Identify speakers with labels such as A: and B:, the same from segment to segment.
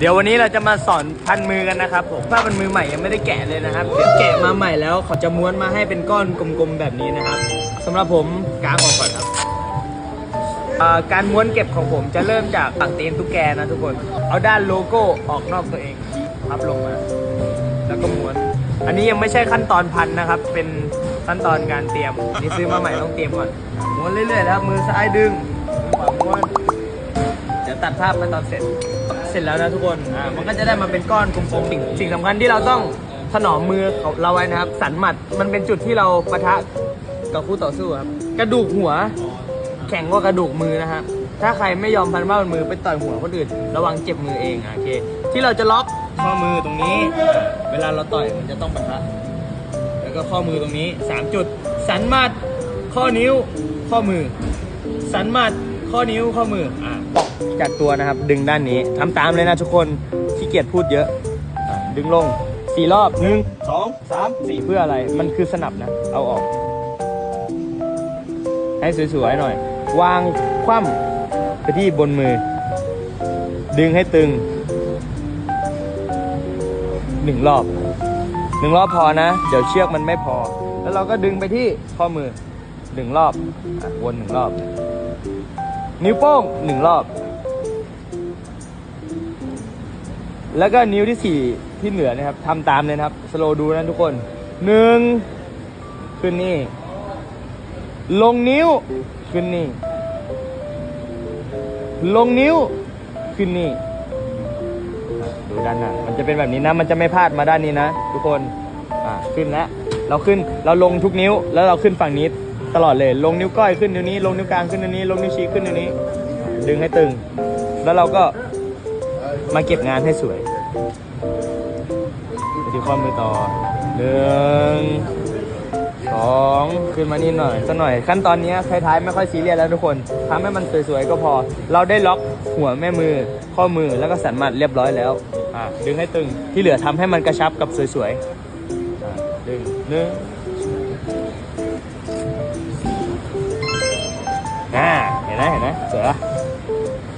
A: เดี๋ยววันนี้เราจะมาสอนพันมือกันนะครับผมผ้าพันมือใหม่ยังไม่ได้แกะเลยนะครับเดี๋ยวแกะมาใหม่แล้วเขาจะม้วนมาให้เป็นก้อนกลมๆแบบนี้นะครับสำหรับผมกางออกก่อนครับการม้วนเก็บของผมจะเริ่มจากฝั่งตีนตุ๊กแกนะทุกคน เอาด้านโลโก้ออกนอกตัวเองพับลงมา แล้วก็ม้วน อันนี้ยังไม่ใช่ขั้นตอนพันนะครับ เป็นขั้นตอนการเตรียมนี่ซื้อมาใหม่ต้องเตรียมก่อนม้วนเรื่อยๆนะครับมือซ้ายดึงมือขวาม้วนเดี๋ยวตัดภาพไปตอนเสร็จ เสร็จแล้วนะทุกคนอ่ามันก็จะได้มาเป็นก้อนกลมๆสิ่งสิ่งสำคัญที่เราต้องถนอมมือของเราไว้นะครับ สันหมัดมันเป็นจุดที่เราปะทะกับคู่ต่อสู้ครับกระดูกหัวแข็งกว่ากระดูกมือนะครับถ้าใครไม่ยอมพันผ้าพันมือไปต่อยหัวคนอื่นระวังเจ็บมือเองอะโอเค ที่เราจะล็อกข้อมือตรงนี้ เวลาเราต่อยมันจะต้องปะทะแล้วก็ข้อมือตรงนี้ 3 จุด สันหมัดข้อนิ้วข้อมือ สันหมัดข้อนิ้วข้อมืออะ จากตัวนะครับ ดึงด้านนี้ทำตามเลยนะทุกคนขี้เกียจพูดเยอะอะดึงลงสี่รอบหนึ่งสองสามสี่เพื่ออะไร มันคือสนับนะ เอาออก ให้สวยๆหน่อย วางคว่ำไปที่บนมือ ดึงให้ตึงหนึ่งรอบหนึ่งรอบพอนะ เดี๋ยวเชือกมันไม่พอ แล้วเราก็ดึงไปที่ข้อมือหนึ่งรอบอะวนหนึ่งรอบ นิ้วโป้งหนึ่งรอบ แล้วก็นิ้วที่สี่ที่เหลือนะครับทำตามเลยนะครับ สโลดูนะทุกคนหนึ่งขึ้นนี่ ลงนิ้วขึ้นนี่ ลงนิ้วขึ้นนี่ดูด้านหน้ามันจะเป็นแบบนี้นะ มันจะไม่พลาดมาด้านนี้นะ ทุกคนอ่าขึ้นแล้วเราขึ้นเราลงทุกนิ้ว แล้วเราขึ้นฝั่งนี้ตลอดเลย ลงนิ้วก้อยขึ้นนิ้วนี้ ลงนิ้วกลางขึ้นนิ้วนี้ ลงนิ้วชี้ขึ้นนิ้วนี้ ดึงให้ตึง แล้วเราก็มาเก็บงานให้สวย ดีข้อมือต่อหนึ่งสองขึ้นมานี่หน่อยสักหน่อย ขั้นตอนนี้ท้ายๆไม่ค่อยซีเรียสแล้วทุกคนทำให้มันสวยๆก็พอ เราได้ล็อกหัวแม่มือ ข้อมือแล้วก็สันมัดเรียบร้อยแล้วอะดึงให้ตึงที่เหลือทำให้มันกระชับกับสวยๆดึงหนึ่ง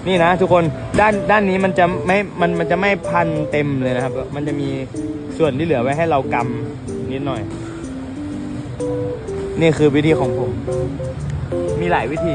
A: นี่นะทุกคนด้านด้านนี้มันจะไม่มันมันจะไม่พันเต็มเลยนะครับ มันจะมีส่วนที่เหลือไว้ให้เรากำนิดหน่อย นี่คือวิธีของผม มีหลายวิธี